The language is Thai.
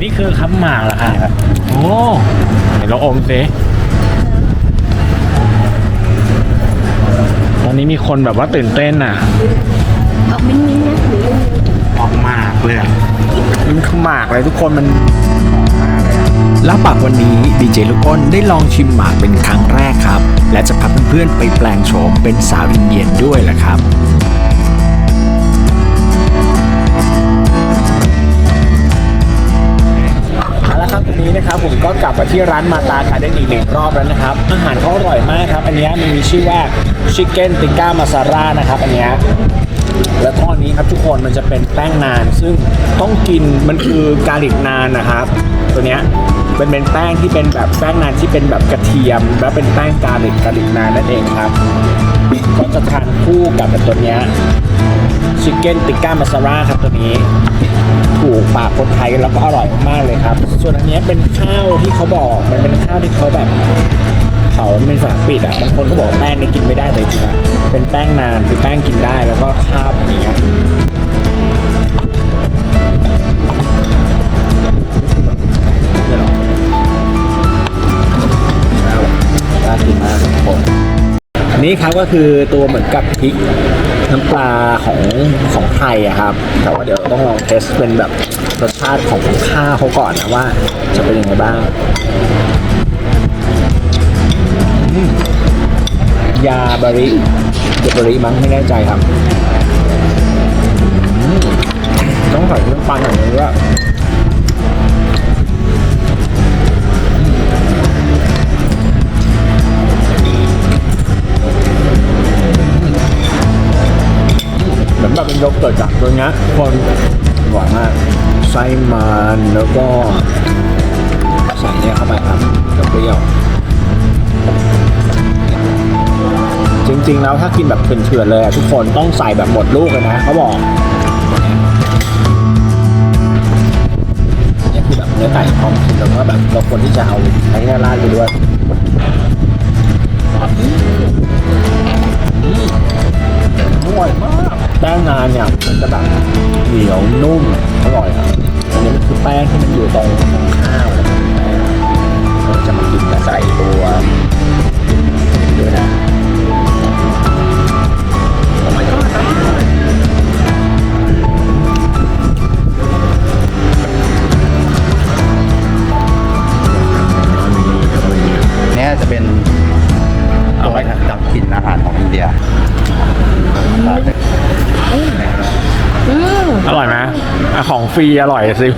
นี่คือคับหมากเหรอครับโอ้เห็นเราอมสิตอนนี้มีคนแบบว่าตื่นเต้นอะ ออกมิ้นมิ้นนะหรือออกหมากเลยอะมันคือหมากเลยทุกคนมันหอมมากเลยอะแล้วปากวันนี้ดีเจลูกอ้นได้ลองชิมหมากเป็นครั้งแรกครับ และจะพาเพื่อนๆไปแปลงโฉมเป็นสาวอินเดียนด้วยแหละครับ ที่ร้านมาตาคาเดนอีกหนึ่งรอบแล้วนะครับ อาหารเขาอร่อยมากครับ อันนี้มันมีชื่อว่าชิคเก้นติก้ามาซาร่านะครับ อันนี้แล้วก็อันนี้ครับทุกคนมันจะเป็นแป้งนาน ซึ่งต้องกินมันคือกาลิกนานนะครับ ตัวเนี้ยเป็นเป็นแป้งที่เป็นแบบแป้งนานที่เป็นแบบกระเทียม และเป็นแป้งกาลิกกาลิกนานนั่นเองครับก็จะทานคู่กับตัวเนี้ยชิคเก้นติก้ามาซาร่าครับตัวนี้ ถูกปากคนไทยแล้วก็อร่อยมากเลยครับ ส่วนอันนี้เป็นข้าวที่เขาบอก มันเป็นข้าวที่เขาแบบเผาเป็นฝาปิดอะบางคนก็บอกแป้งนี่กินไม่ได้แต่จริงๆอะเป็นแป้งนานคือแป้งกินได้แล้วก็ข้าวอย่างเงี้ยน่ากินมากทุกคนอันนี้ครับก็คือตัวเหมือนกับพริก น้ำปลาของของไทยอะครับ แต่ว่าเดี๋ยวต้องลองเทสเป็นแบบรสชาติของข้าวเขาก่อนนะว่าจะเป็นยังไงบ้างยาบริยาบริมั้งไม่แน่ใจครับ เหมือนแบบเป็เกิร์ตจากตัวเนี้ยคนหวานมากไส้มันแล้วก็ใส่เนี่ยเข้าไปครับเปรี้ยวจริงๆแล้วถ้ากินแบบเป็นเถื่อนๆเลยอะทุกคนต้องใส่แบบหมดลูกเลยนะเขาบอกเนี่ยคือแบบเนื้อไก่พร้อมกินแล้วก็แบบเราควรที่จะเอาไอ้เนี่ยราดไปด้วย เหนียวนุ่มอร่อยครับอันนี้มันคือแป้งที่มันอยู่ตรงตรงข้าวนะครับแป้งเราจะมากินกับใส่ตัวด้วยนะเนี่ยจะเป็นตัวดับกลิ่นอาหารของอินเดีย อร่อยไหมอะของฟรีอร่อยสิ